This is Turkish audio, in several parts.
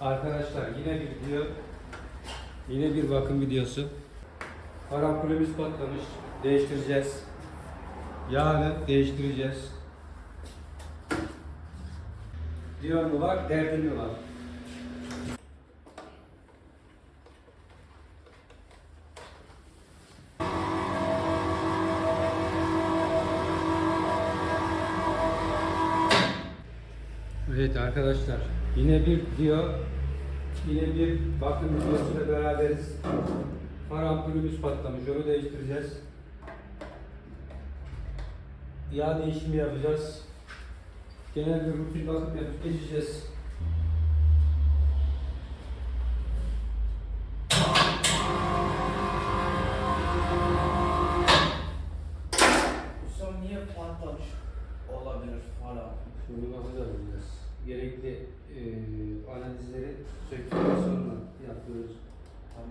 Arkadaşlar yine bir video. Yine bir bakım videosu. Parampulümüz patlamış. Değiştireceğiz. Yarın değiştireceğiz. Diyor mu var, derdin mi var? Evet arkadaşlar yine bir video yine bir bakım videosuyla beraberiz. Far ampulümüz patlamış onu değiştireceğiz. Yağ değişimi yapacağız. Genel bir rutin bakım yapıp geçeceğiz. Son niye patlamış olabilir falan. Şimdi bakacağız biraz. Gerekli e, analizleri söktükten sonra yapıyoruz. Tamam.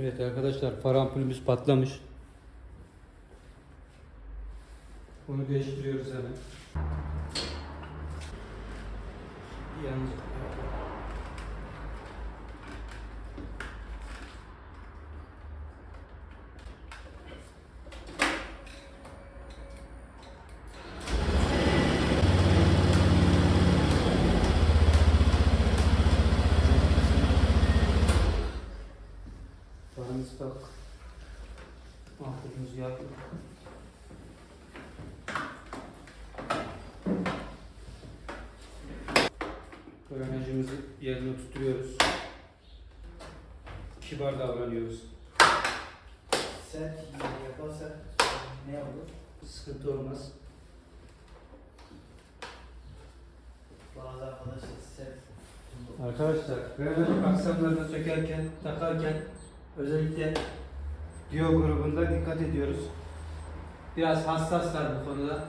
Evet arkadaşlar far ampulümüz patlamış. Onu değiştiriyoruz hemen. Yalnız Granajımızı yerine tutturuyoruz. Kibar davranıyoruz. Sert yaparsak ne olur? Sıkıntı olmaz. Bazı arkadaşlar sert. Arkadaşlar granaj aksamlarını sökerken, takarken özellikle diyo grubunda dikkat ediyoruz. Biraz hassaslar bu konuda.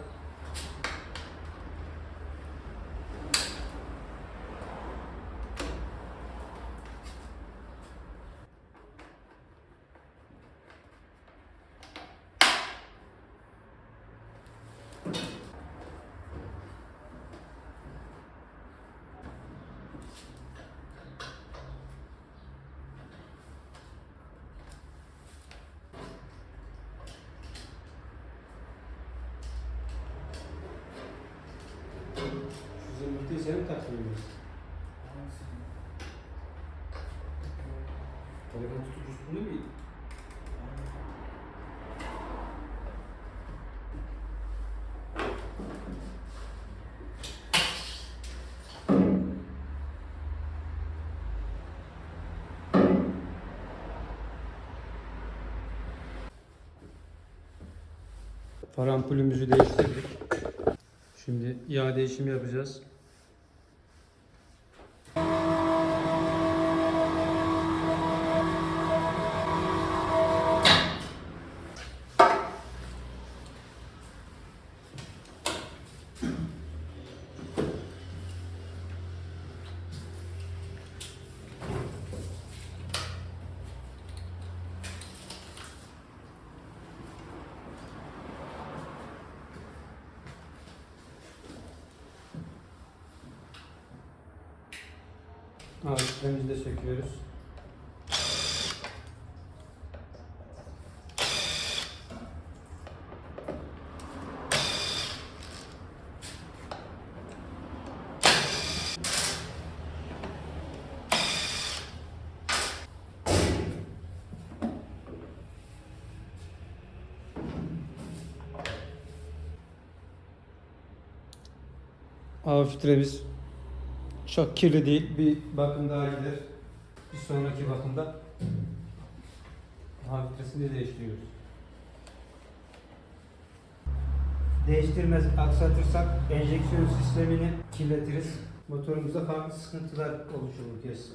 Telefon tutup üstünde miydi? Far ampulümüzü değiştirdik. Şimdi yağ değişimi yapacağız. Ağaçlarımızı da söküyoruz. Hava filtremiz çok kirli değil. Bir bakım daha gider. Bir sonraki bakımda hava filtresini değiştiriyoruz. Değiştirmez, aksatırsak enjeksiyon sistemini kirletiriz. Motorumuzda farklı sıkıntılar oluşur bu kez.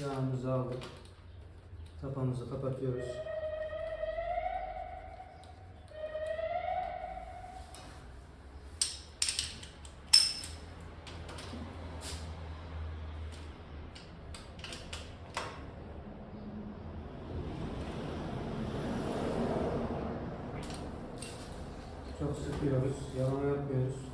Yağımızı aldık. Tapamızı kapatıyoruz. Çok sıkıyoruz, yalama yapmıyoruz.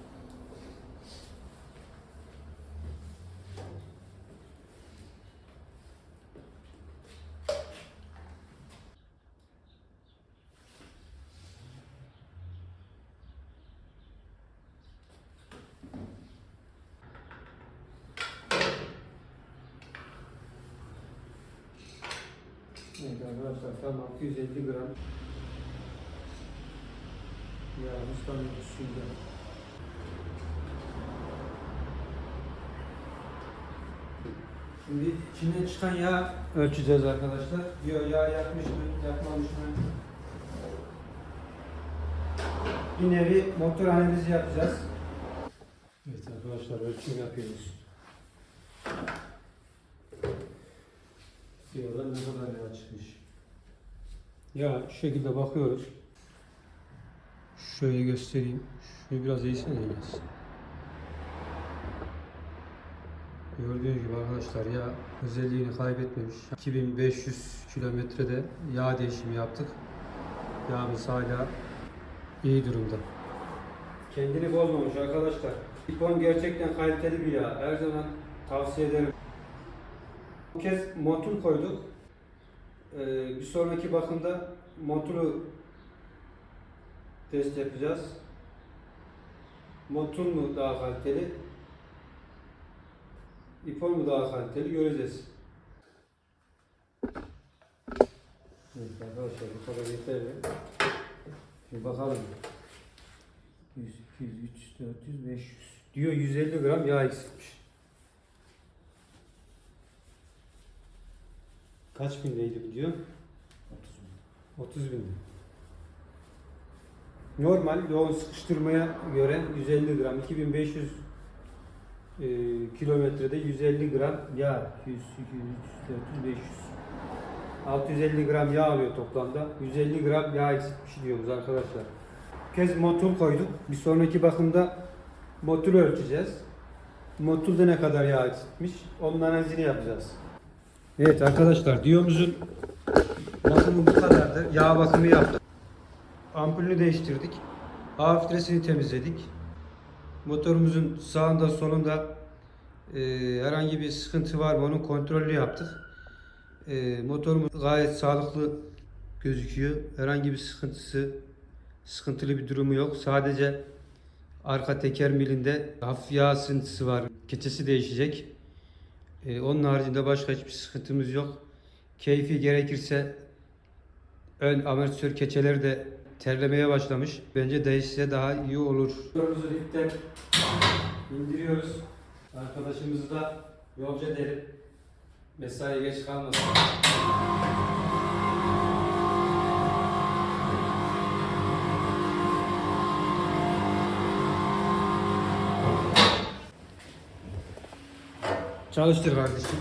Evet arkadaşlar tam 650 gram yağımız tam üstünde. Şimdi içinden çıkan yağ ölçeceğiz arkadaşlar. Diyor yağ yakmış mı, yakmamış mı? Bir nevi motor analizi yapacağız. Evet arkadaşlar ölçüm yapıyoruz. Diyorlar ne kadar yağ çıkmış. Ya şu şekilde bakıyoruz. Şöyle göstereyim. Şunu biraz eğsene biraz. Gördüğünüz gibi arkadaşlar ya özelliğini kaybetmemiş. 2500 kilometrede yağ değişimi yaptık. Yağımız hala iyi durumda. Kendini bozmamış arkadaşlar. Lipon gerçekten kaliteli bir yağ. Her zaman tavsiye ederim. Bu kez motul koyduk. Ee, bir sonraki bakımda motulu test yapacağız. Motul mu daha kaliteli? İpon mu daha kaliteli göreceğiz. Evet arkadaşlar bu kadar yeterli. Şimdi bakalım. 100, 200, 300, 400, 500. Diyor 150 gram yağ eksiltmiş. Kaç bindeydi bu diyor? 30 bin. Normal yoğun sıkıştırmaya göre 150 gram, 2500 e, kilometrede 150 gram yağ, 200, 200, 300, 400, 500. 650 gram yağ alıyor toplamda. 150 gram yağ eksiltmiş diyoruz arkadaşlar. Kez motul koyduk. Bir sonraki bakımda motul ölçeceğiz. Motulda ne kadar yağ eksiltmiş onun analizini yapacağız. Evet arkadaşlar diyomuzun bakımı bu kadardı. Yağ bakımı yaptık. Ampulünü değiştirdik. Hava filtresini temizledik. Motorumuzun sağında solunda e, herhangi bir sıkıntı var mı onun kontrolünü yaptık. E, motorumuz gayet sağlıklı gözüküyor. Herhangi bir sıkıntısı, sıkıntılı bir durumu yok. Sadece arka teker milinde hafif yağ sıntısı var. Keçesi değişecek. E, onun haricinde başka hiçbir sıkıntımız yok. Keyfi gerekirse ön amortisör keçeleri de terlemeye başlamış. Bence değişse daha iyi olur. Motorumuzu liften indiriyoruz. Arkadaşımızı da yolcu edelim. Mesai geç kalmasın. Çalıştır kardeşim.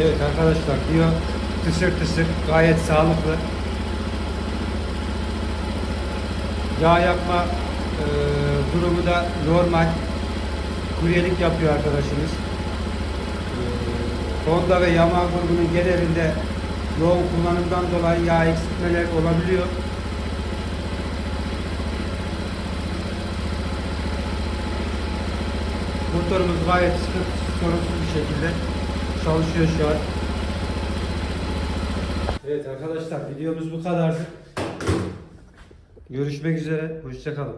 Evet arkadaşlar diyor tısır tısır gayet sağlıklı. Yağ yapma e, durumu da normal. Kuryelik yapıyor arkadaşımız. Honda ve Yamaha grubunun genelinde yoğun kullanımdan dolayı yağ eksiltmeler olabiliyor. Motorumuz gayet sıkıntısız, sorunsuz bir şekilde çalışıyor şu an. Evet arkadaşlar videomuz bu kadardı. Görüşmek üzere. Hoşçakalın.